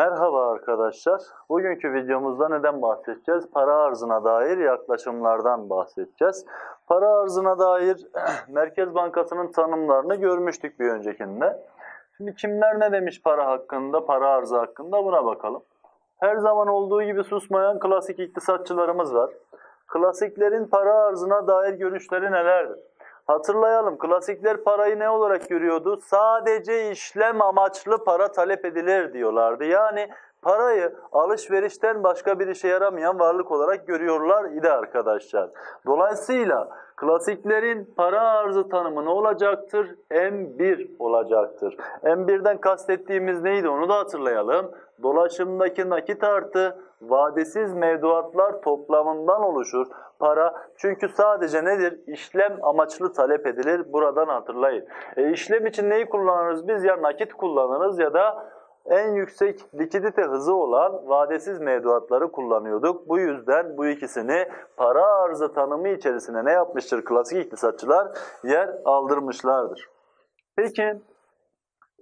Merhaba arkadaşlar. Bugünkü videomuzda neden bahsedeceğiz? Para arzına dair yaklaşımlardan bahsedeceğiz. Para arzına dair Merkez Bankası'nın tanımlarını görmüştük bir öncekinde. Şimdi kimler ne demiş para hakkında, para arzı hakkında buna bakalım. Her zaman olduğu gibi susmayan klasik iktisatçılarımız var. Klasiklerin para arzına dair görüşleri nelerdir? Hatırlayalım, klasikler parayı ne olarak görüyordu? Sadece işlem amaçlı para talep edilir diyorlardı. Yani parayı alışverişten başka bir işe yaramayan varlık olarak görüyorlar idi arkadaşlar. Dolayısıyla klasiklerin para arzı tanımı ne olacaktır? M1 olacaktır. M1'den kastettiğimiz neydi onu da hatırlayalım. Dolaşımdaki nakit artı vadesiz mevduatlar toplamından oluşur. Para çünkü sadece nedir? İşlem amaçlı talep edilir. Buradan hatırlayın. E, işlem için neyi kullanırız? Biz ya nakit kullanırız ya da en yüksek likidite hızı olan vadesiz mevduatları kullanıyorduk. Bu yüzden bu ikisini para arzı tanımı içerisine ne yapmıştır klasik iktisatçılar? Yer aldırmışlardır. Peki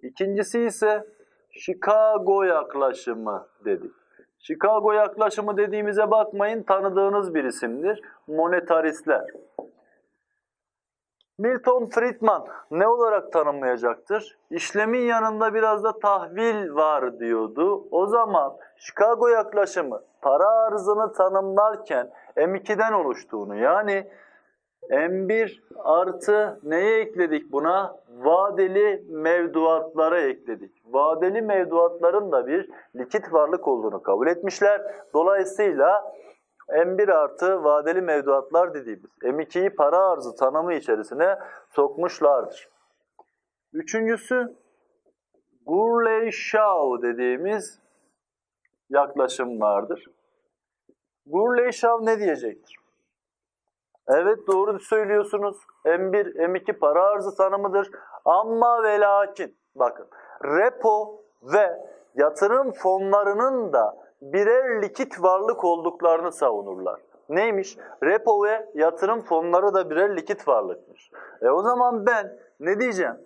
ikincisi ise Chicago yaklaşımı dedik. Chicago yaklaşımı dediğimize bakmayın tanıdığınız bir isimdir. Monetaristler. Milton Friedman ne olarak tanımlayacaktır? İşlemin yanında biraz da tahvil var diyordu. O zaman Chicago yaklaşımı para arzını tanımlarken M2'den oluştuğunu yani M1 artı neye ekledik buna? Vadeli mevduatlara ekledik. Vadeli mevduatların da bir likit varlık olduğunu kabul etmişler. Dolayısıyla M1 artı vadeli mevduatlar dediğimiz M2'yi para arzı tanımı içerisine sokmuşlardır. Üçüncüsü Gurley-Shaw dediğimiz yaklaşım vardır. Gurley-Shaw ne diyecektir? Evet doğru söylüyorsunuz. M1, M2 para arzı tanımıdır. Ama ve lakin bakın repo ve yatırım fonlarının da birer likit varlık olduklarını savunurlar. Neymiş? Repo ve yatırım fonları da birer likit varlıkmış. E o zaman ben ne diyeceğim?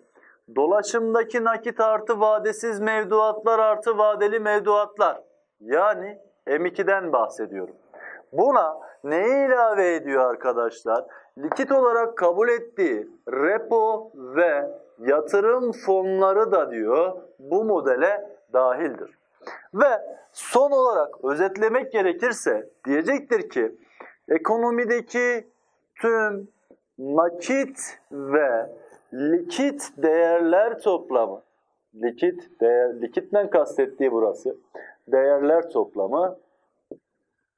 Dolaşımdaki nakit artı vadesiz mevduatlar artı vadeli mevduatlar. Yani M2'den bahsediyorum. Buna neyi ilave ediyor arkadaşlar? Likit olarak kabul ettiği repo ve yatırım fonları da diyor bu modele dahildir. Ve son olarak özetlemek gerekirse diyecektir ki ekonomideki tüm nakit ve likit değerler toplamı, likit değer, likitten kastettiği burası, değerler toplamı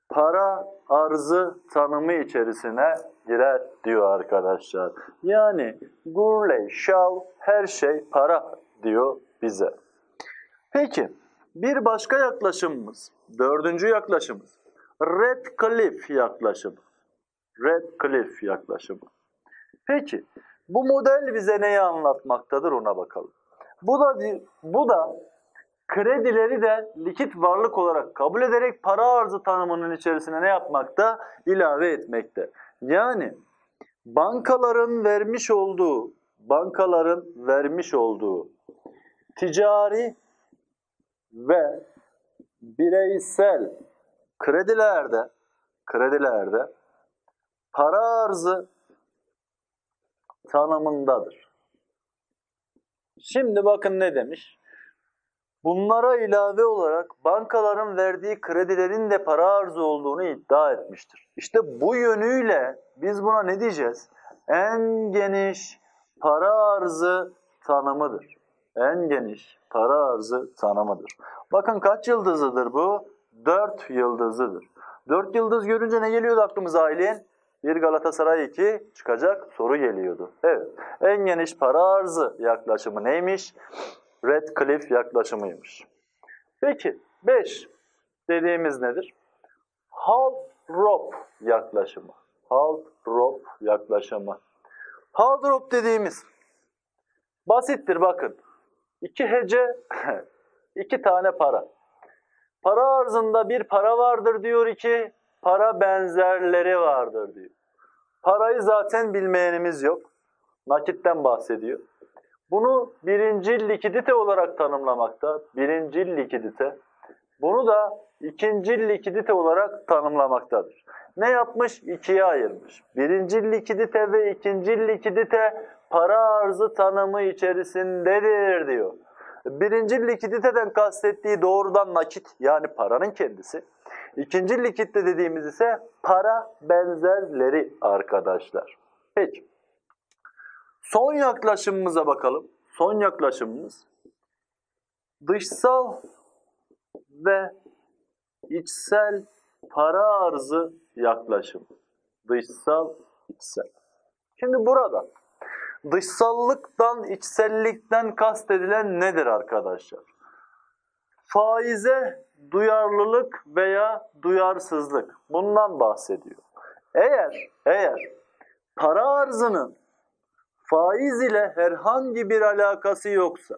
para arzı tanımı içerisine girer diyor arkadaşlar. Yani Gurley, Shaw her şey para diyor bize. Peki bir başka yaklaşımımız, dördüncü yaklaşımımız Redcliffe yaklaşımı. Redcliffe yaklaşımı. Peki bu model bize neyi anlatmaktadır ona bakalım. Bu da bu da kredileri de likit varlık olarak kabul ederek para arzı tanımının içerisine ne yapmakta? İlave etmekte. Yani bankaların vermiş olduğu, bankaların vermiş olduğu ticari ve bireysel kredilerde kredilerde para arzı tanımındadır. Şimdi bakın ne demiş? Bunlara ilave olarak bankaların verdiği kredilerin de para arzı olduğunu iddia etmiştir. İşte bu yönüyle biz buna ne diyeceğiz? En geniş para arzı tanımıdır. En geniş para arzı tanımıdır. Bakın kaç yıldızıdır bu? Dört yıldızıdır. Dört yıldız görünce ne geliyordu aklımıza Aylin? Bir Galatasaray 2 çıkacak soru geliyordu. Evet, en geniş para arzı yaklaşımı neymiş? Redcliffe yaklaşımıymış. Peki 5 dediğimiz nedir? Haldrop yaklaşımı. Haldrop yaklaşımı. Haldrop dediğimiz basittir bakın. İki hece, iki tane para. Para arzında bir para vardır diyor iki, para benzerleri vardır diyor. Parayı zaten bilmeyenimiz yok. Nakitten bahsediyor. Bunu birinci likidite olarak tanımlamakta. Birinci likidite. Bunu da ikinci likidite olarak tanımlamaktadır. Ne yapmış? İkiye ayırmış. Birinci likidite ve ikinci likidite para arzı tanımı içerisindedir diyor. Birinci likiditeden kastettiği doğrudan nakit yani paranın kendisi. İkinci likitte dediğimiz ise para benzerleri arkadaşlar. Peki. Son yaklaşımımıza bakalım. Son yaklaşımımız dışsal ve içsel para arzı yaklaşım. Dışsal, içsel. Şimdi burada dışsallıktan, içsellikten kastedilen nedir arkadaşlar? Faize duyarlılık veya duyarsızlık. Bundan bahsediyor. Eğer, eğer para arzının faiz ile herhangi bir alakası yoksa,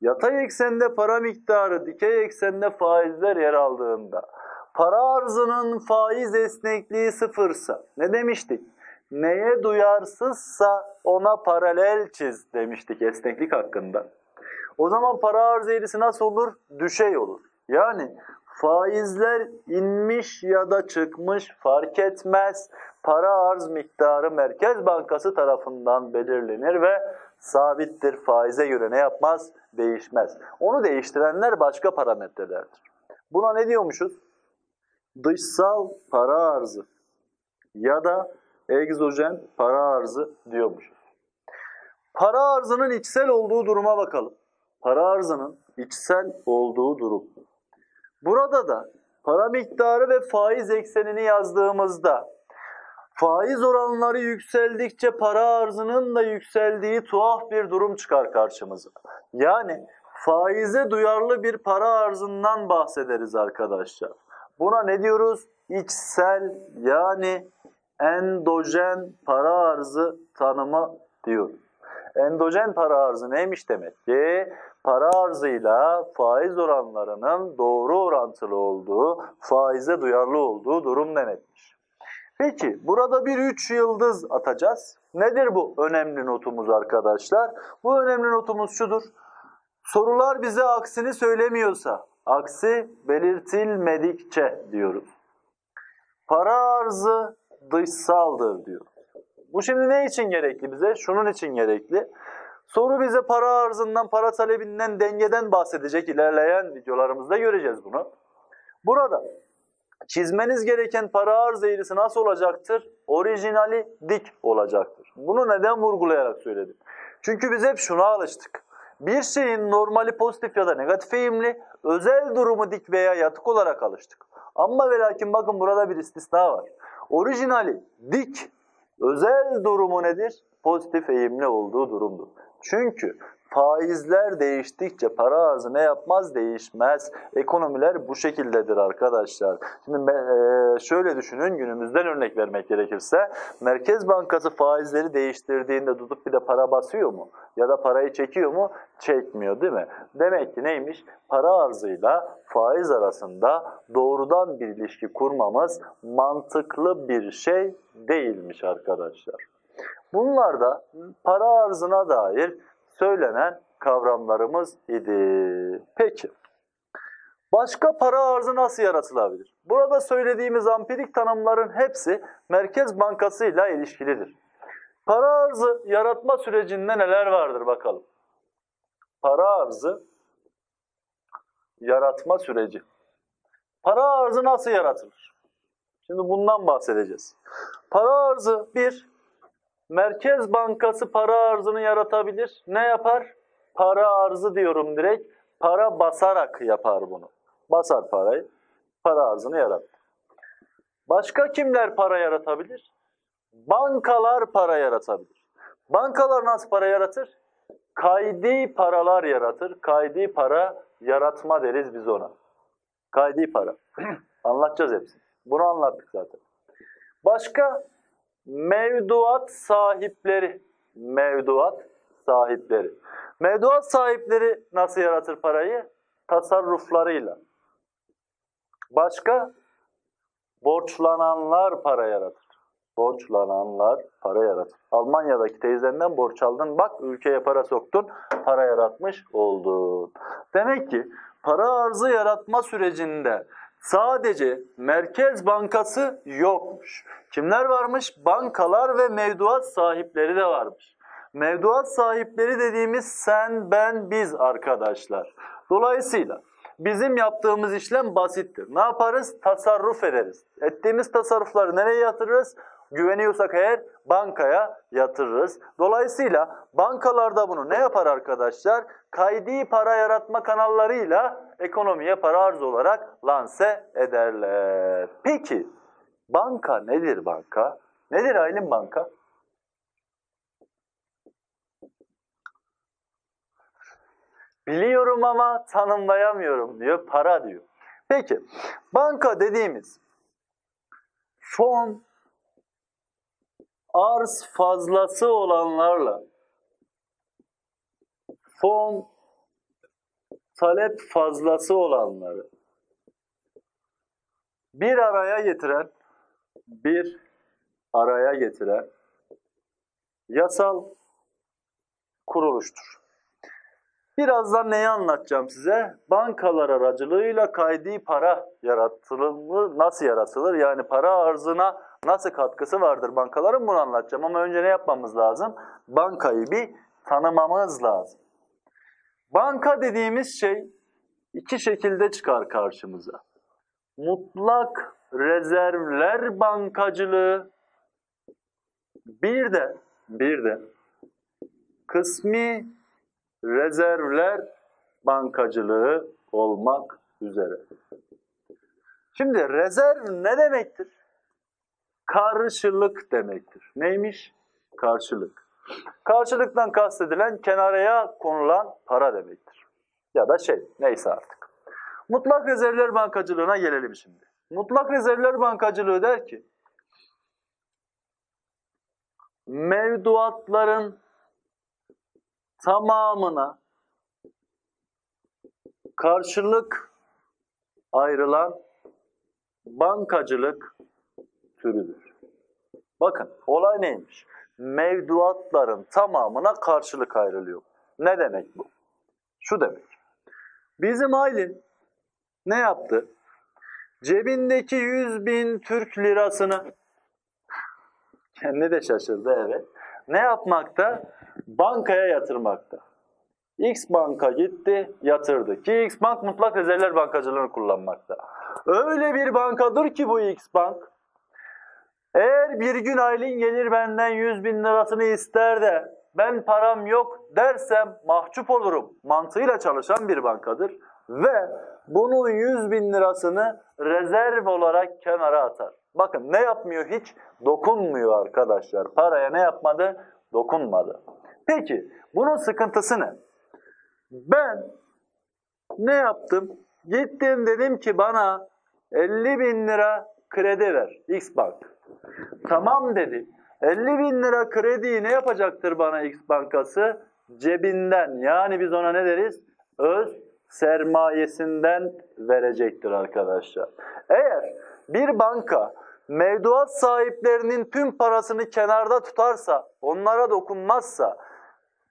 yatay eksende para miktarı, dikey eksende faizler yer aldığında, para arzının faiz esnekliği sıfırsa, ne demiştik? Neye duyarsızsa ona paralel çiz demiştik esneklik hakkında. O zaman para arz eğrisi nasıl olur? Düşey olur. Yani faizler inmiş ya da çıkmış fark etmez. Para arz miktarı Merkez Bankası tarafından belirlenir ve sabittir. Faize göre ne yapmaz? Değişmez. Onu değiştirenler başka parametrelerdir. Buna ne diyormuşuz? Dışsal para arzı ya da egzojen para arzı diyormuşuz. Para arzının içsel olduğu duruma bakalım. Para arzının içsel olduğu durum. Burada da para miktarı ve faiz eksenini yazdığımızda faiz oranları yükseldikçe para arzının da yükseldiği tuhaf bir durum çıkar karşımıza. Yani faize duyarlı bir para arzından bahsederiz arkadaşlar. Buna ne diyoruz? İçsel yani endojen para arzı tanımı diyoruz. Endojen para arzı neymiş demek ki? Para arzıyla faiz oranlarının doğru orantılı olduğu, faize duyarlı olduğu durum demekmiş. Peki burada bir üç yıldız atacağız. Nedir bu önemli notumuz arkadaşlar? Bu önemli notumuz şudur. Sorular bize aksini söylemiyorsa, aksi belirtilmedikçe diyoruz. Para arzı dışsaldır diyor. Bu şimdi ne için gerekli bize? Şunun için gerekli. Soru bize para arzından, para talebinden, dengeden bahsedecek. İlerleyen videolarımızda göreceğiz bunu. Burada çizmeniz gereken para arz eğrisi nasıl olacaktır? Orijinali dik olacaktır. Bunu neden vurgulayarak söyledim? Çünkü biz hep şuna alıştık. Bir şeyin normali pozitif ya da negatif eğimli, özel durumu dik veya yatık olarak alıştık. Ama ve lakin bakın burada bir istisna var. Orijinali dik, özel durumu nedir? Pozitif eğimli olduğu durumdur. Çünkü faizler değiştikçe para arzı ne yapmaz? Değişmez. Ekonomiler bu şekildedir arkadaşlar. Şimdi şöyle düşünün günümüzden örnek vermek gerekirse Merkez Bankası faizleri değiştirdiğinde tutup bir de para basıyor mu? Ya da parayı çekiyor mu? Çekmiyor değil mi? Demek ki neymiş? Para arzıyla faiz arasında doğrudan bir ilişki kurmamız mantıklı bir şey değilmiş arkadaşlar. Bunlar da para arzına dair söylenen kavramlarımız idi. Peki, başka para arzı nasıl yaratılabilir? Burada söylediğimiz ampirik tanımların hepsi Merkez Bankası ile ilişkilidir. Para arzı yaratma sürecinde neler vardır bakalım. Para arzı yaratma süreci. Para arzı nasıl yaratılır? Şimdi bundan bahsedeceğiz. Para arzı bir, Merkez Bankası para arzını yaratabilir. Ne yapar? Para arzı diyorum direkt. Para basarak yapar bunu. Basar parayı, para arzını yaratır. Başka kimler para yaratabilir? Bankalar para yaratabilir. Bankalar nasıl para yaratır? Kaydi paralar yaratır. Kaydi para yaratma deriz biz ona. Kaydi para. Anlatacağız hepsini. Bunu anlattık zaten. Başka mevduat sahipleri. Mevduat sahipleri. Mevduat sahipleri nasıl yaratır parayı? Tasarruflarıyla. Başka? Borçlananlar para yaratır. Borçlananlar para yaratır. Almanya'daki teyzenden borç aldın, bak ülkeye para soktun, para yaratmış oldun. Demek ki para arzı yaratma sürecinde sadece Merkez Bankası yokmuş. Kimler varmış? Bankalar ve mevduat sahipleri de varmış. Mevduat sahipleri dediğimiz sen, ben, biz arkadaşlar. Dolayısıyla bizim yaptığımız işlem basittir. Ne yaparız? Tasarruf ederiz. Ettiğimiz tasarrufları nereye yatırırız? Güveniyorsak eğer bankaya yatırırız. Dolayısıyla bankalarda bunu ne yapar arkadaşlar? Kaydi para yaratma kanallarıyla ekonomiye para arz olarak lanse ederler. Peki banka nedir banka? Nedir Aylin banka? Biliyorum ama tanımlayamıyorum diyor, para diyor. Peki, banka dediğimiz fon arz fazlası olanlarla fon talep fazlası olanları bir araya getiren bir araya getiren yasal kuruluştur. Birazdan neyi anlatacağım size? Bankalar aracılığıyla kaydi para yaratılır nasıl yaratılır? Yani para arzına nasıl katkısı vardır bankaların bunu anlatacağım. Ama önce ne yapmamız lazım? Bankayı bir tanımamız lazım. Banka dediğimiz şey iki şekilde çıkar karşımıza. Mutlak rezervler bankacılığı bir de bir de kısmi rezervler bankacılığı olmak üzere. Şimdi rezerv ne demektir? Karşılık demektir. Neymiş? Karşılık. Karşılıktan kastedilen kenaraya konulan para demektir. Ya da şey, neyse artık. Mutlak rezervler bankacılığına gelelim şimdi. Mutlak rezervler bankacılığı der ki, mevduatların tamamına karşılık ayrılan bankacılık türüdür. Bakın olay neymiş? Mevduatların tamamına karşılık ayrılıyor. Ne demek bu? Şu demek. Bizim Aylin ne yaptı? Cebindeki 100 bin Türk lirasını kendi de şaşırdı evet. Ne yapmakta? Bankaya yatırmakta. X banka gitti, yatırdı. Ki X bank mutlak rezervler bankacılığını kullanmakta. Öyle bir bankadır ki bu X bank. Eğer bir gün Aylin gelir benden 100 bin lirasını ister de ben param yok dersem mahcup olurum mantığıyla çalışan bir bankadır. Ve bunun 100 bin lirasını rezerv olarak kenara atar. Bakın ne yapmıyor hiç? Dokunmuyor arkadaşlar. Paraya ne yapmadı? Dokunmadı. Peki bunun sıkıntısı ne? Ben ne yaptım? Gittim dedim ki bana 50 bin lira kredi ver X Bank. Tamam dedi. 50 bin lira krediyi ne yapacaktır bana X Bankası? Cebinden yani biz ona ne deriz? Öz sermayesinden verecektir arkadaşlar. Eğer bir banka mevduat sahiplerinin tüm parasını kenarda tutarsa, onlara dokunmazsa,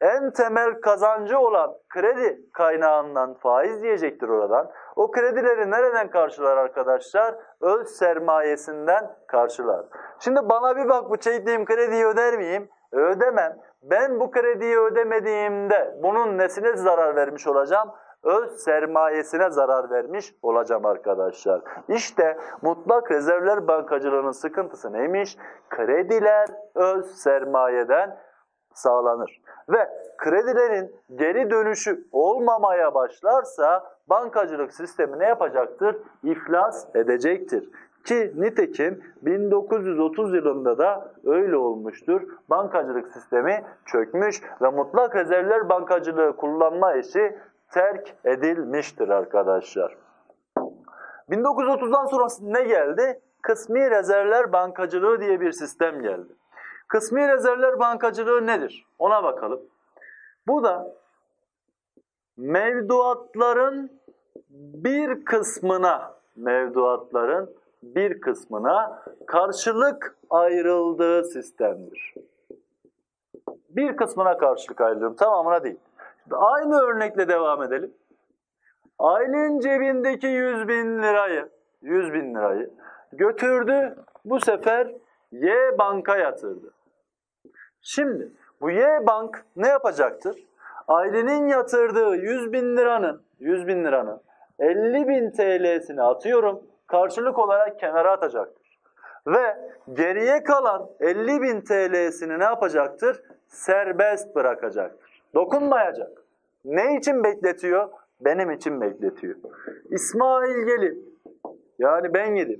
en temel kazancı olan kredi kaynağından faiz diyecektir oradan. O kredileri nereden karşılar arkadaşlar? Öz sermayesinden karşılar. Şimdi bana bir bak bu çektiğim krediyi öder miyim? Ödemem. Ben bu krediyi ödemediğimde bunun nesine zarar vermiş olacağım? öz sermayesine zarar vermiş olacağım arkadaşlar. İşte mutlak rezervler bankacılığının sıkıntısı neymiş? Krediler öz sermayeden sağlanır. Ve kredilerin geri dönüşü olmamaya başlarsa bankacılık sistemi ne yapacaktır? İflas edecektir. Ki nitekim 1930 yılında da öyle olmuştur. Bankacılık sistemi çökmüş ve mutlak rezervler bankacılığı kullanma işi terk edilmiştir arkadaşlar. 1930'dan sonra ne geldi? Kısmi rezervler bankacılığı diye bir sistem geldi. Kısmi rezervler bankacılığı nedir? Ona bakalım. Bu da mevduatların bir kısmına mevduatların bir kısmına karşılık ayrıldığı sistemdir. Bir kısmına karşılık ayrılıyorum, tamamına değil. Aynı örnekle devam edelim. Ailenin cebindeki 100 bin lirayı, 100 bin lirayı götürdü. Bu sefer Y banka yatırdı. Şimdi bu Y bank ne yapacaktır? Ailenin yatırdığı 100 bin liranın, 100 bin liranın 50 bin TL'sini atıyorum. Karşılık olarak kenara atacaktır. Ve geriye kalan 50 bin TL'sini ne yapacaktır? Serbest bırakacaktır. Dokunmayacak. Ne için bekletiyor? Benim için bekletiyor. İsmail gelip, yani ben gidip,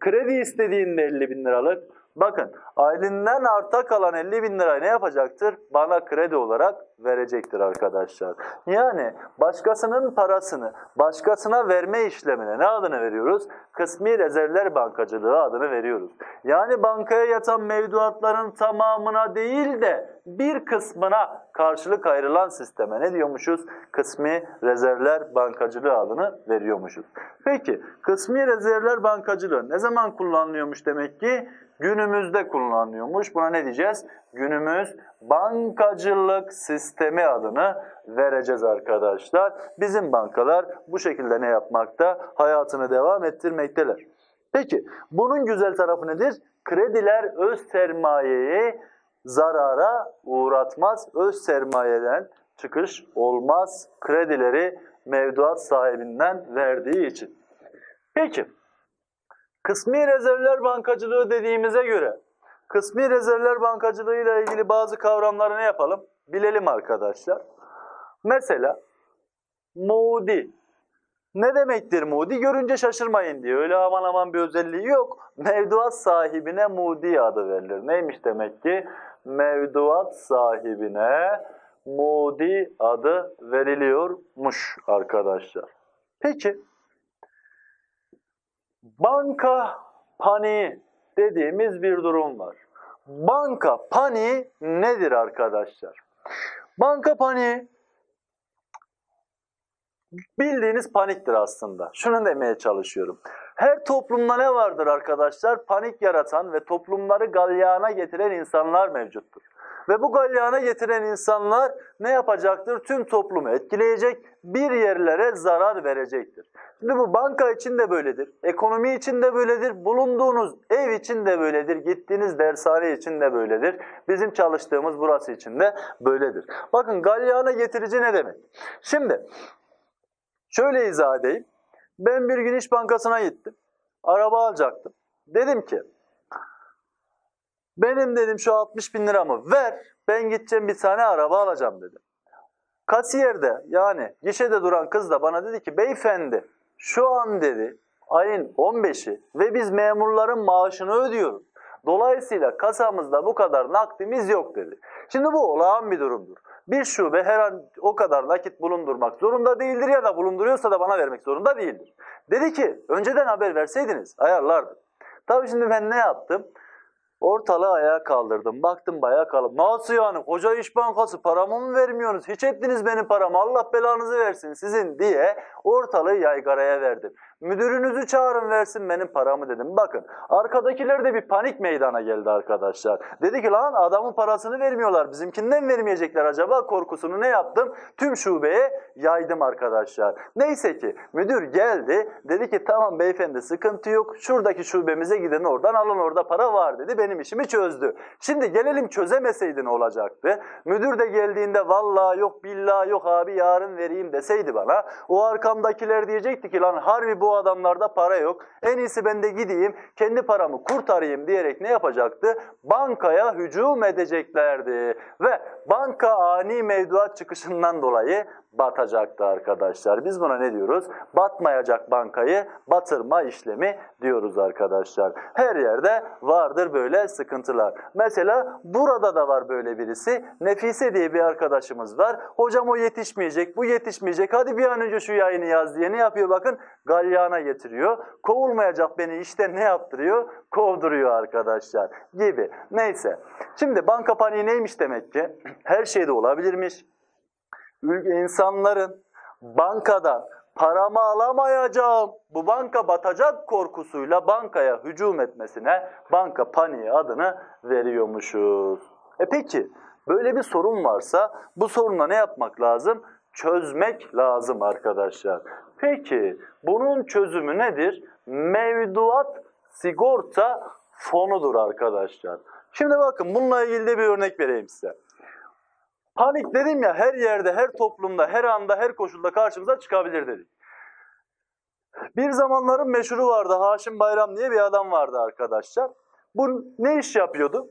kredi istediğinde 50 bin liralık, bakın ailenden arta kalan 50 bin lirayı ne yapacaktır? Bana kredi olarak verecektir arkadaşlar. Yani başkasının parasını başkasına verme işlemine ne adını veriyoruz? Kısmi rezervler bankacılığı adını veriyoruz. Yani bankaya yatan mevduatların tamamına değil de bir kısmına karşılık ayrılan sisteme ne diyormuşuz? Kısmi rezervler bankacılığı adını veriyormuşuz. Peki kısmi rezervler bankacılığı ne zaman kullanılıyormuş demek ki? Günümüzde kullanılıyormuş. Buna ne diyeceğiz? Günümüz bankacılık sistemi adını vereceğiz arkadaşlar. Bizim bankalar bu şekilde ne yapmakta? Hayatını devam ettirmekteler. Peki bunun güzel tarafı nedir? Krediler öz sermayeyi zarara uğratmaz. Öz sermayeden çıkış olmaz. Kredileri mevduat sahibinden verdiği için. Peki kısmi rezervler bankacılığı dediğimize göre kısmi rezervler bankacılığı ile ilgili bazı kavramları ne yapalım? Bilelim arkadaşlar. Mesela Moody. Ne demektir Moody? Görünce şaşırmayın diye. Öyle aman aman bir özelliği yok. Mevduat sahibine Moody adı verilir. Neymiş demek ki? Mevduat sahibine Moody adı veriliyormuş arkadaşlar. Peki banka paniği dediğimiz bir durum var. Banka paniği nedir arkadaşlar? Banka paniği bildiğiniz paniktir aslında. Şunu demeye çalışıyorum. Her toplumda ne vardır arkadaşlar? Panik yaratan ve toplumları galyana getiren insanlar mevcuttur. Ve bu galyana getiren insanlar ne yapacaktır? Tüm toplumu etkileyecek, bir yerlere zarar verecektir. Şimdi bu banka için de böyledir, ekonomi için de böyledir, bulunduğunuz ev için de böyledir, gittiğiniz dershane için de böyledir, bizim çalıştığımız burası için de böyledir. Bakın galyana getirici ne demek? Şimdi şöyle izah edeyim. Ben bir gün İş Bankası'na gittim, araba alacaktım. Dedim ki, benim dedim şu 60 bin liramı ver, ben gideceğim bir tane araba alacağım dedim. Kasiyerde yani gişede duran kız da bana dedi ki beyefendi şu an dedi ayın 15'i ve biz memurların maaşını ödüyoruz. Dolayısıyla kasamızda bu kadar nakdimiz yok dedi. Şimdi bu olağan bir durumdur. Bir şube her an o kadar nakit bulundurmak zorunda değildir ya da bulunduruyorsa da bana vermek zorunda değildir. Dedi ki önceden haber verseydiniz ayarlardım. Tabii şimdi ben ne yaptım? Ortalığı ayağa kaldırdım. Baktım bayağı kalıp. Nasıl yani? Koca iş bankası paramı mı vermiyorsunuz? Hiç ettiniz benim paramı. Allah belanızı versin sizin diye ortalığı yaygaraya verdim. Müdürünüzü çağırın versin benim paramı dedim. Bakın arkadakiler de bir panik meydana geldi arkadaşlar. Dedi ki lan adamın parasını vermiyorlar. Bizimkinden vermeyecekler acaba korkusunu ne yaptım? Tüm şubeye yaydım arkadaşlar. Neyse ki müdür geldi. Dedi ki tamam beyefendi sıkıntı yok. Şuradaki şubemize gidin oradan alın orada para var dedi. Benim işimi çözdü. Şimdi gelelim çözemeseydi ne olacaktı? Müdür de geldiğinde vallahi yok billahi yok abi yarın vereyim deseydi bana. O arkamdakiler diyecekti ki lan harbi bu adamlarda para yok. En iyisi ben de gideyim kendi paramı kurtarayım diyerek ne yapacaktı? Bankaya hücum edeceklerdi. Ve banka ani mevduat çıkışından dolayı batacaktı arkadaşlar. Biz buna ne diyoruz? Batmayacak bankayı batırma işlemi diyoruz arkadaşlar. Her yerde vardır böyle sıkıntılar. Mesela burada da var böyle birisi. Nefise diye bir arkadaşımız var. Hocam o yetişmeyecek, bu yetişmeyecek. Hadi bir an önce şu yayını yaz diye ne yapıyor bakın? Galyana getiriyor. Kovulmayacak beni işte ne yaptırıyor? Kovduruyor arkadaşlar gibi. Neyse. Şimdi banka paniği neymiş demek ki? Her şeyde olabilirmiş insanların bankadan paramı alamayacağım, bu banka batacak korkusuyla bankaya hücum etmesine banka paniği adını veriyormuşuz. E peki böyle bir sorun varsa bu soruna ne yapmak lazım? Çözmek lazım arkadaşlar. Peki bunun çözümü nedir? Mevduat sigorta fonudur arkadaşlar. Şimdi bakın bununla ilgili de bir örnek vereyim size. Panik dedim ya her yerde, her toplumda, her anda, her koşulda karşımıza çıkabilir dedik. Bir zamanların meşhuru vardı. Haşim Bayram diye bir adam vardı arkadaşlar. Bu ne iş yapıyordu?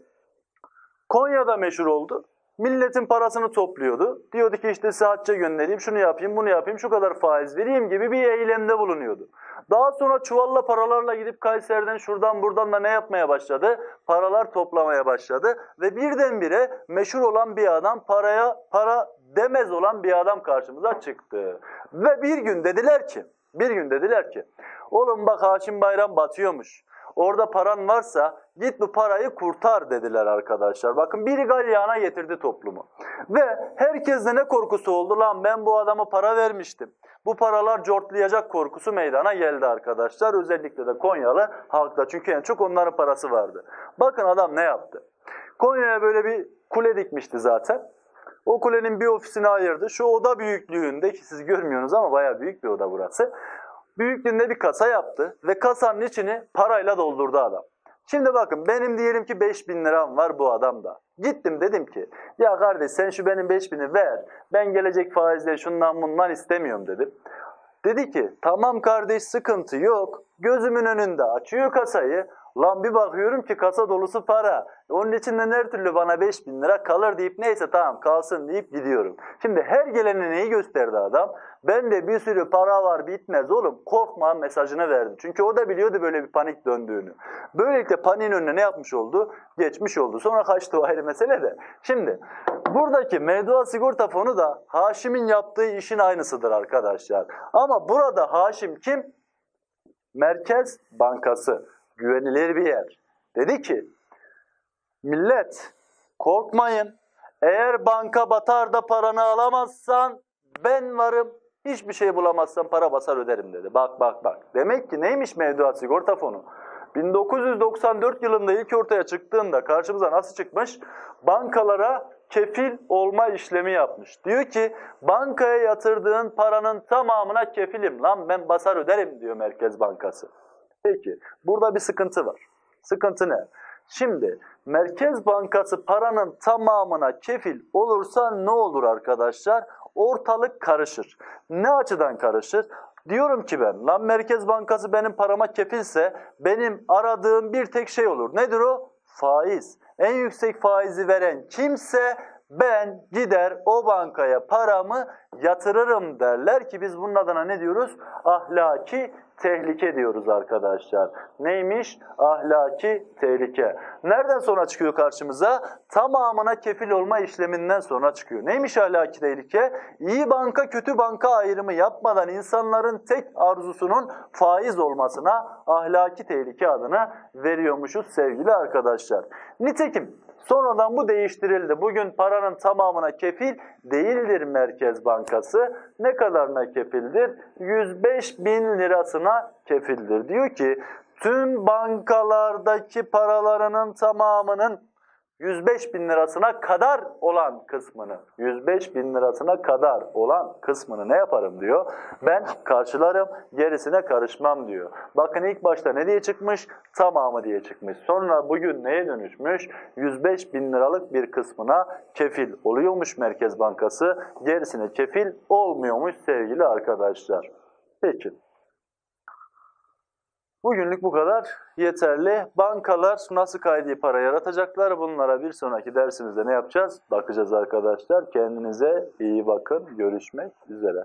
Konya'da meşhur oldu. Milletin parasını topluyordu. Diyordu ki işte sıhhatçe göndereyim, şunu yapayım, bunu yapayım, şu kadar faiz vereyim gibi bir eylemde bulunuyordu. Daha sonra çuvalla paralarla gidip Kayseri'den şuradan buradan da ne yapmaya başladı? Paralar toplamaya başladı. Ve birdenbire meşhur olan bir adam paraya para demez olan bir adam karşımıza çıktı. Ve bir gün dediler ki, bir gün dediler ki, oğlum bak Haşim Bayram batıyormuş. Orada paran varsa git bu parayı kurtar dediler arkadaşlar. Bakın biri galyana getirdi toplumu. Ve herkeste ne korkusu oldu? Lan ben bu adama para vermiştim. Bu paralar cortlayacak korkusu meydana geldi arkadaşlar. Özellikle de Konyalı halkta. Çünkü en çok onların parası vardı. Bakın adam ne yaptı? Konya'ya böyle bir kule dikmişti zaten. O kulenin bir ofisini ayırdı. Şu oda büyüklüğünde ki siz görmüyorsunuz ama bayağı büyük bir oda burası büyüklüğünde bir kasa yaptı ve kasanın içini parayla doldurdu adam. Şimdi bakın benim diyelim ki 5000 liram var bu adamda. Gittim dedim ki ya kardeş sen şu benim 5000'i ver ben gelecek faizle şundan bundan istemiyorum dedim. Dedi ki tamam kardeş sıkıntı yok gözümün önünde açıyor kasayı Lan bir bakıyorum ki kasa dolusu para. Onun içinden her türlü bana 5000 lira kalır deyip neyse tamam kalsın deyip gidiyorum. Şimdi her gelene neyi gösterdi adam? Ben de bir sürü para var bitmez oğlum korkma mesajını verdi. Çünkü o da biliyordu böyle bir panik döndüğünü. Böylelikle paniğin önüne ne yapmış oldu? Geçmiş oldu. Sonra kaçtı o ayrı mesele de. Şimdi buradaki mevduat sigorta fonu da Haşim'in yaptığı işin aynısıdır arkadaşlar. Ama burada Haşim kim? Merkez Bankası güvenilir bir yer. Dedi ki, millet korkmayın, eğer banka batar da paranı alamazsan ben varım, hiçbir şey bulamazsan para basar öderim dedi. Bak bak bak. Demek ki neymiş mevduat sigorta fonu? 1994 yılında ilk ortaya çıktığında karşımıza nasıl çıkmış? Bankalara kefil olma işlemi yapmış. Diyor ki bankaya yatırdığın paranın tamamına kefilim. Lan ben basar öderim diyor Merkez Bankası. Peki, burada bir sıkıntı var. Sıkıntı ne? Şimdi Merkez Bankası paranın tamamına kefil olursa ne olur arkadaşlar? Ortalık karışır. Ne açıdan karışır? Diyorum ki ben, lan Merkez Bankası benim parama kefilse benim aradığım bir tek şey olur. Nedir o? Faiz. En yüksek faizi veren kimse ben gider o bankaya paramı yatırırım derler ki biz bunun adına ne diyoruz? Ahlaki tehlike diyoruz arkadaşlar. Neymiş? Ahlaki tehlike. Nereden sonra çıkıyor karşımıza? Tamamına kefil olma işleminden sonra çıkıyor. Neymiş ahlaki tehlike? İyi banka kötü banka ayrımı yapmadan insanların tek arzusunun faiz olmasına ahlaki tehlike adını veriyormuşuz sevgili arkadaşlar. Nitekim Sonradan bu değiştirildi. Bugün paranın tamamına kefil değildir Merkez Bankası. Ne kadarına kefildir? 105 bin lirasına kefildir. Diyor ki tüm bankalardaki paralarının tamamının 105 bin lirasına kadar olan kısmını, 105 bin lirasına kadar olan kısmını ne yaparım diyor. Ben karşılarım, gerisine karışmam diyor. Bakın ilk başta ne diye çıkmış? Tamamı diye çıkmış. Sonra bugün neye dönüşmüş? 105 bin liralık bir kısmına kefil oluyormuş Merkez Bankası, gerisine kefil olmuyormuş sevgili arkadaşlar. Peki. Bugünlük bu kadar yeterli. Bankalar nasıl kaydi para yaratacaklar? Bunlara bir sonraki dersimizde ne yapacağız? Bakacağız arkadaşlar. Kendinize iyi bakın. Görüşmek üzere.